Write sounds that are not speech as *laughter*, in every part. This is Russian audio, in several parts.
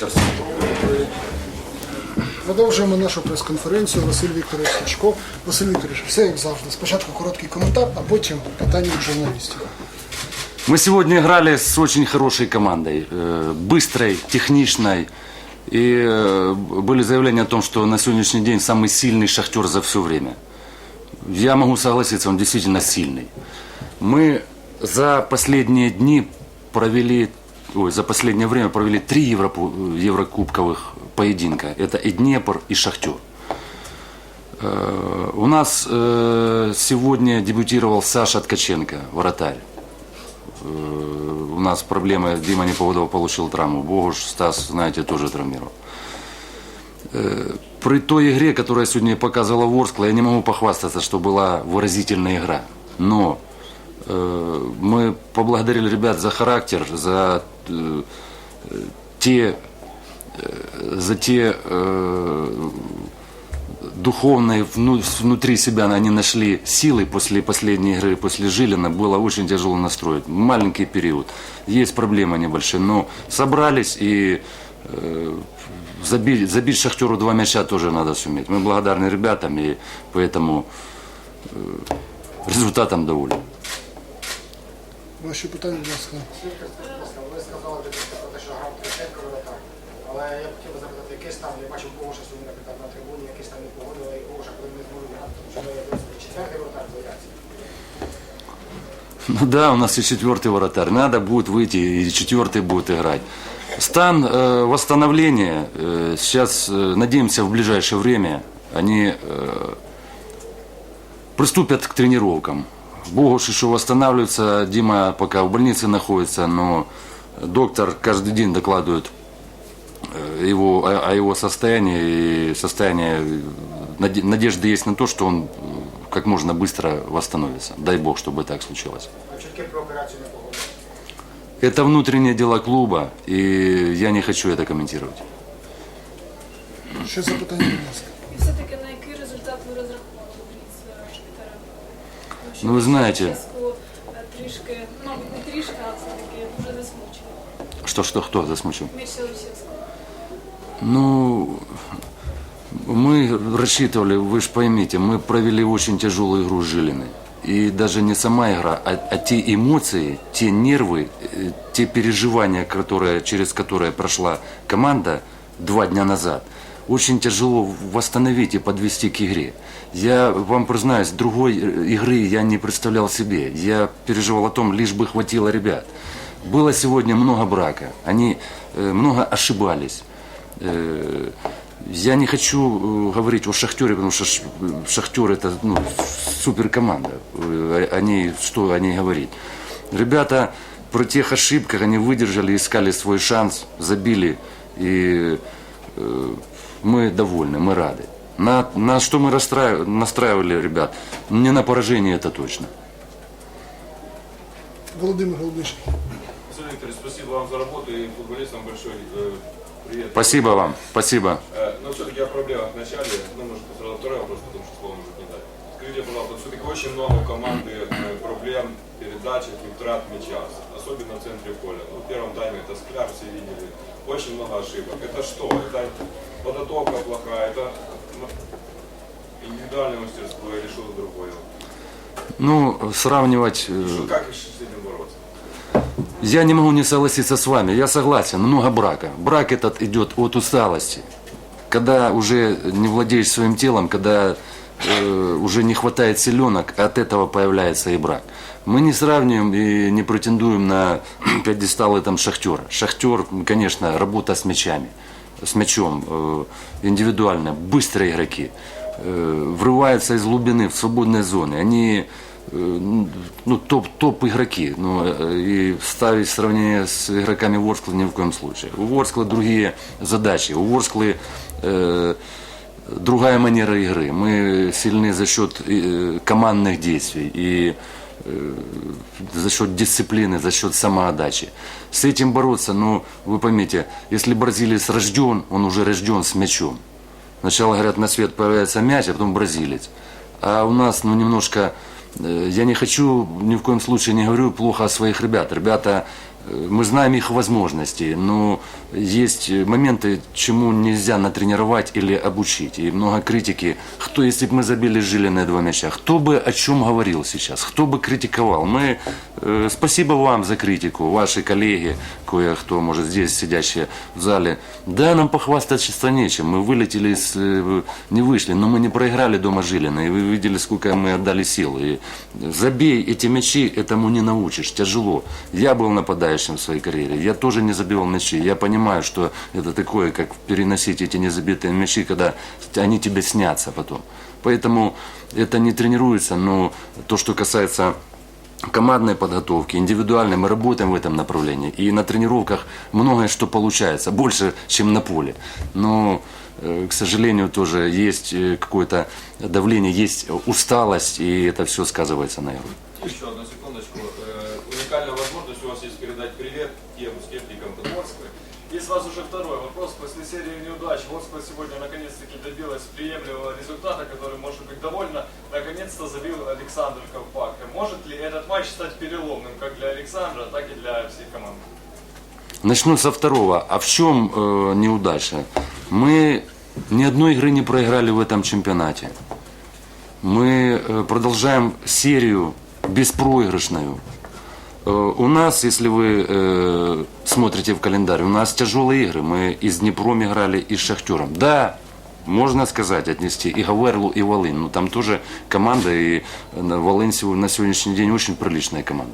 вечір. Продовжуємо нашу прес-конференцію. Василь Вікторович Сачков. Василь Вікторович, все як завжди. Спочатку короткий коментар, а потім питання від журналістів. Мы сегодня играли с очень хорошей командой, э, быстрой, техничной. И э, были заявления о том, что на сегодняшний день самый сильный шахтер за все время. Я могу согласиться, он действительно сильный. Мы за последние дни провели, ой, за последнее время провели три Европу- еврокубковых поединка. Это и Днепр, и Шахтер. Э, У нас э, сегодня дебютировал Саша Ткаченко, вратарь. Э, У нас проблемы, Дима Непогодов получил травму, Богуш, Стас, знаете, тоже травмировал. Э, При той игре, которую сегодня показывала Ворскла, я не могу похвастаться, что была выразительная игра. Но э, мы поблагодарили ребят за характер, за э, э, те, э, за те э, духовные вну- внутри себя они нашли силы после последней игры, после Жилина, было очень тяжело настроить. Маленький период, есть проблемы небольшие, но собрались и э, забить, забить Шахтеру два мяча тоже надо суметь. Мы благодарны ребятам и поэтому э, результатом довольны. Ваші питання, будь ласка. Ви сказали про те, що грав Тришенко воротар. Але я б хотів би запитати, який стан, я бачив Богуша сьогодні, наприклад, на трибуні, який стан не погодила, і Богуша, коли не зможуть грати, тому що ми досить четвертий воротар з'являється. Ну да, у нас и четвертый вратарь. Надо будет выйти, и четвертый будет играть. Стан э, восстановления э, сейчас, э, надеемся, в ближайшее время они э, приступят к тренировкам. Богуш еще восстанавливается, Дима пока в больнице находится, но доктор каждый день докладывает э, его, о, о его состоянии, и состояние, наде- надежда есть на то, что он э, как можно быстро восстановится. Дай бог, чтобы так случилось. Это внутреннее дело клуба, и я не хочу это комментировать. Ще запитання, будь ласка. І все-таки на який результат ви розраховували з Шахтарем? Тому що Ну, ви знаєте- Ческу, е, трішки, ну не трішки, а все-таки дуже засмучили. Что, что, кто засмучил? Між Сілочевського. Ну, мы рассчитывали, вы же поймите, мы провели очень тяжелую игру с Жилиной. И даже не сама игра, а, а те эмоции, те нервы, э, те переживания, которые, через которые прошла команда два дня назад, очень тяжело восстановить и подвести к игре. Я вам признаюсь, другой э, игры я не представлял себе. Я переживал о том, лишь бы хватило ребят. Было сегодня много брака, они э, много ошибались. Э, Я не хочу говорить о Шахтере, потому что Шахтер это ну, супер команда. Они, что о ней. Ребята при тех ошибках они выдержали, искали свой шанс, забили. И мы довольны, мы рады. На, на что мы расстраив- настраивали ребят? Не на поражение это точно. Володимир Голубишин. Василий Викторович, спасибо вам за работу и футболистам большой э, привет. Спасибо вам, спасибо. Э, но все-таки о проблемах в начале, ну, может, сразу второй вопрос, потому что слово может не дать. Скажите, пожалуйста, все-таки очень много у команды э, проблем в передачах и втрат мяча, особенно в центре поля. Ну, в первом тайме это Скляр, все видели. Очень много ошибок. Это что? Это подготовка плохая, это индивидуальное мастерство или что-то другое? Ну, сравнивать... э, как с этим бороться? Я не могу не согласиться с вами. Я согласен, много брака. Брак этот идет от усталости. Когда уже не владеешь своим телом, когда э, уже не хватает селенок, от этого появляется и брак. Мы не сравниваем и не претендуем на *clears throat* пьедесталы там шахтера. Шахтер, конечно, работа с мячами, с мячом, э, индивидуально, быстрые игроки, э, врываются из глубины в свободные зоны. Они э, ну, топ, топ игроки. Ну, и ставить сравнение с игроками Ворсклы ни в коем случае. У Ворсклы другие задачи. У Ворсклы э, другая манера игры. Мы сильны за счет э, командных действий и за счет дисциплины, за счет самоотдачи. С этим бороться, ну, вы поймите, если бразилец рожден, он уже рожден с мячом. Сначала, говорят, на свет появляется мяч, а потом бразилец. А у нас, ну, немножко... э, Я не хочу, ни в коем случае не говорю плохо о своих ребят. Ребята э, мы знаем их возможности, но есть моменты, чему нельзя натренировать или обучить. И много критики, кто, если бы мы забили Жилиные два мяча, кто бы о чем говорил сейчас, кто бы критиковал. Мы, э, спасибо вам за критику, ваши коллеги, кое-кто, может, здесь сидящие в зале. Да, нам похвастаться нечем, мы вылетели, с, э, не вышли, но мы не проиграли дома Жилина, и вы видели, сколько мы отдали сил. И забей эти мячи, этому не научишь, тяжело. Я был нападающим в своей карьере, я тоже не забивал мячи, я понимаю, что это такое, как переносить эти незабитые мячи, когда они тебе снятся потом. Поэтому это не тренируется, но то, что касается командной подготовки, индивидуальной, мы работаем в этом направлении. И на тренировках многое что получается, больше, чем на поле. Но, э, к сожалению, тоже есть э, какое-то давление, есть усталость, и это все сказывается на игру. Еще одну секундочку. Э, Уникальная возможность у вас есть передать привет тем скептикам Подморской. Есть у вас уже второй серии неудач Ворскла сегодня наконец-таки добилась приемлемого результата, который может быть довольно. Наконец-то забил Александр Ковпак. Может ли этот матч стать переломным как для Александра, так и для всей команды? Начну со второго. А в чем э, неудача? Мы ни одной игры не проиграли в этом чемпионате. Мы э, продолжаем серию беспроигрышную. Э, у нас, если вы э, смотрите в календарь, у нас тяжелые игры. Мы и с Днепром играли, и с Шахтером. Да, можно сказать, отнести и Гаверлу, и Волынь. Но там тоже команда, и э, Волынь на сегодняшний день очень приличная команда.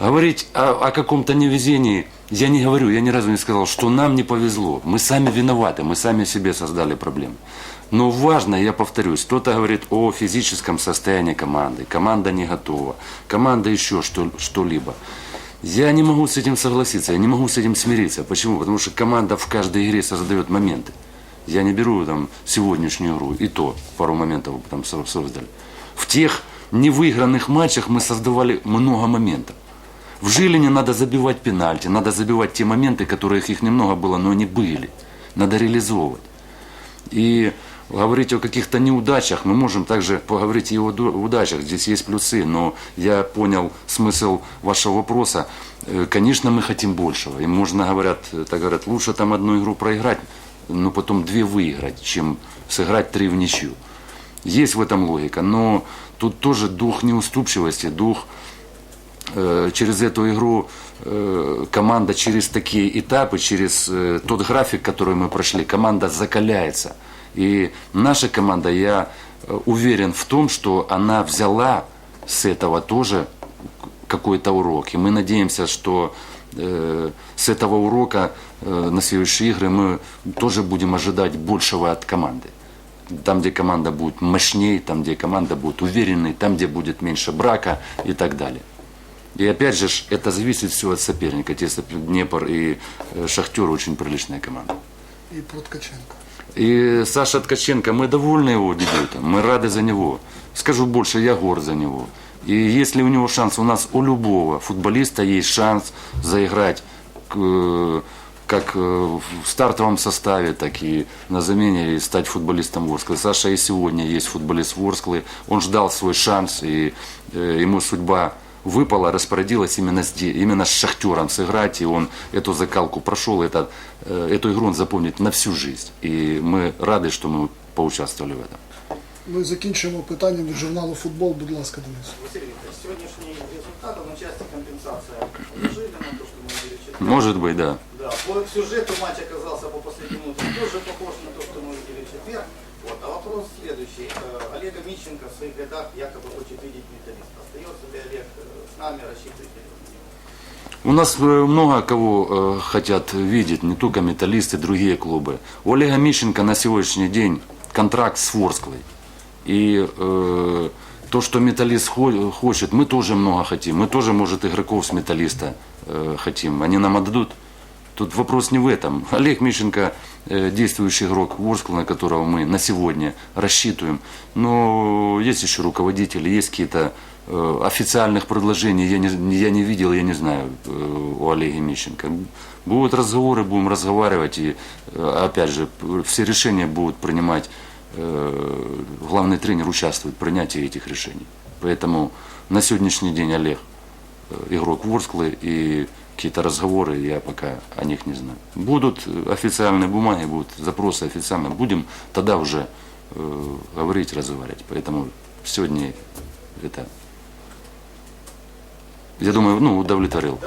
Говорить о, о каком-то невезении, я не говорю, я ни разу не сказал, что нам не повезло. Мы сами виноваты, мы сами себе создали проблемы. Но важно, я повторюсь, кто-то говорит о физическом состоянии команды, команда не готова, команда еще что, что-либо. Я не могу с этим согласиться, я не могу с этим смириться. Почему? Потому что команда в каждой игре создает моменты. Я не беру там сегодняшнюю игру, и то пару моментов там со- создали. В тех невыигранных матчах мы создавали много моментов. В Жилине надо забивать пенальти, надо забивать те моменты, которых их немного было, но они были. Надо реализовывать. И говорить о каких-то неудачах, мы можем также поговорить и о удачах. Здесь есть плюсы, но я понял смысл вашего вопроса. Э, Конечно, мы хотим большего. И можно, говорят, э, так говорят, лучше там одну игру проиграть, но потом две выиграть, чем сыграть три в ничью. Есть в этом логика, но тут тоже дух неуступчивости, дух через эту игру э, команда через такие этапы, через э, тот график, который мы прошли, команда закаляется. И наша команда, я э, уверен в том, что она взяла с этого тоже какой-то урок. И мы надеемся, что э, с этого урока э, на следующие игры мы тоже будем ожидать большего от команды. Там, где команда будет мощнее, там, где команда будет уверенной, там, где будет меньше брака и так далее. И опять же, это зависит все от соперника. Те Днепр и э, Шахтер очень приличная команда. І про Ткаченка. И Саша Ткаченко, мы довольны его дебютом, мы рады за него. Скажу больше, я горд за него. И если у него шанс, у нас у любого футболиста есть шанс заиграть к- как э, в стартовом составе, так и на замене и стать футболистом Ворсклы. Саша и сегодня есть футболист Ворсклы. Он ждал свой шанс, и э, ему судьба выпала, распорядилась именно, здесь, именно с Шахтером сыграть, и он эту закалку прошел, это, э, эту игру он запомнит на всю жизнь. И мы рады, что мы поучаствовали в этом. Ми закінчуємо питання від журналу Футбол. Будь ласка, Денис. Василий Викторович, сегодняшний результат, он отчасти компенсация Жилина, то, что мы видели вчера. Может быть, да. Да, по сюжету матч оказался по последним минутам тоже похож на вопрос следующий. Э, Олега Мищенко в своих рядах якобы хочет видеть металлист. Остается ли Олег э, с нами, рассчитываете ли? У нас э, много кого хотят видеть, не только металлисты, другие клубы. У Олега Мищенко на сегодняшний день контракт с Ворсклой. И э, то, что металлист хо- хочет, мы тоже много хотим. Мы тоже, может, игроков с металлиста э, хотим. Они нам отдадут. Тут вопрос не в этом. Олег Мищенко, действующий игрок Ворскла, на которого мы на сегодня рассчитываем. Но есть еще руководители, есть какие-то э, официальных предложений, я не, я не видел, я не знаю э, у Олега Мищенко. Будут разговоры, будем разговаривать, и э, опять же, все решения будут принимать, э, главный тренер участвует в принятии этих решений. Поэтому на сегодняшний день Олег э, игрок Ворсклы, и какие-то разговоры, я пока о них не знаю. Будут официальные бумаги, будут запросы официальные, будем тогда уже э, говорить, разговаривать. Поэтому сегодня это, я думаю, ну, удовлетворил.